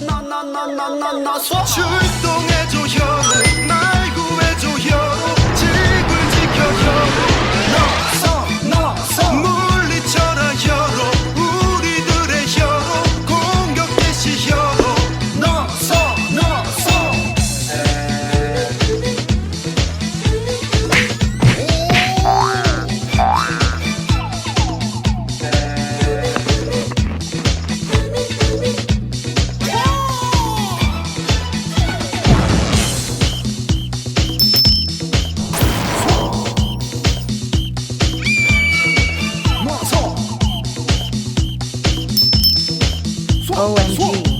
나나나나나나나 출동해줘. 我问你。